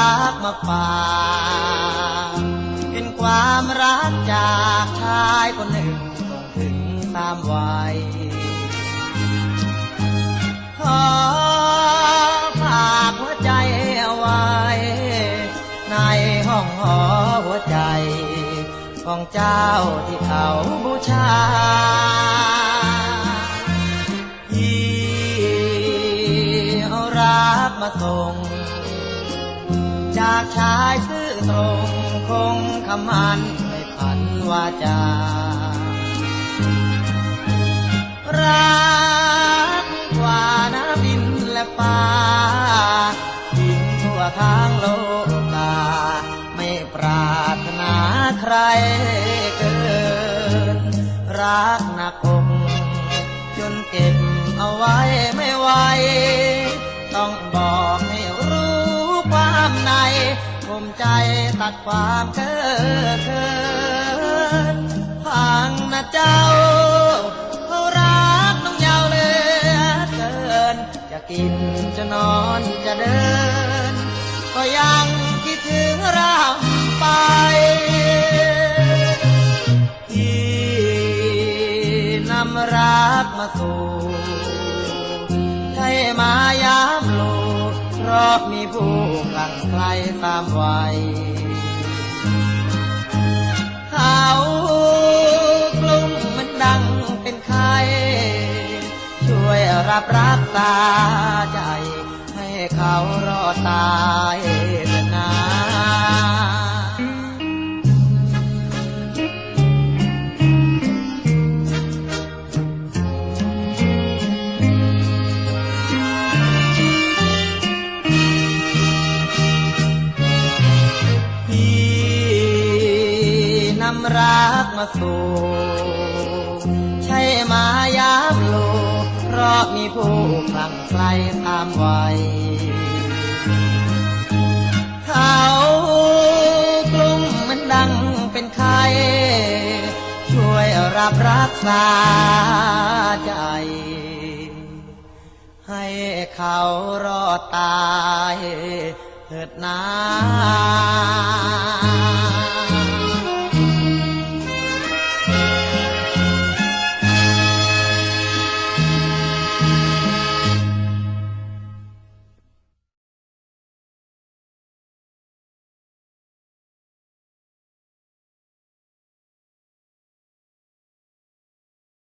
ักมาฝากเป็นความรักจากชายคนหนึ่งส่งถึงตามวัยขอฝากหัวใจเอาไว้ ในห้องหอหัวใจ ของเจ้าที่เขาบูชาที่รักมาส่ง จากชายซื่อตรงคงคำมันไม่พันวาจา รักกว่าน้ำดินและป่าทิ้งทั่วทางโลกา ไม่ปรารถนาใครเกินรัก ความในภูมิใจตัดความเก้อเขินพังนะเจ้าเขารักน้องยาวเลือเกิน จะกินจะนอนจะเดิน ก็ยังคิดถึงรำไปที่นำรักมาสู่ใช่มายามโลก เพราะมีผู้กลั่นไกลตามวัยเขากลุ่มมันดังเป็นใครช่วยรับรักษาใจ ให้เขารอดตาย รักมาสู่ใช่มายามโลกเพราะมีผู้คลั่งไคล้ตามวัยเขากลุ่มมันดังเป็นใครช่วยรับรักษาใจ ให้เขารอดตายเถิดนา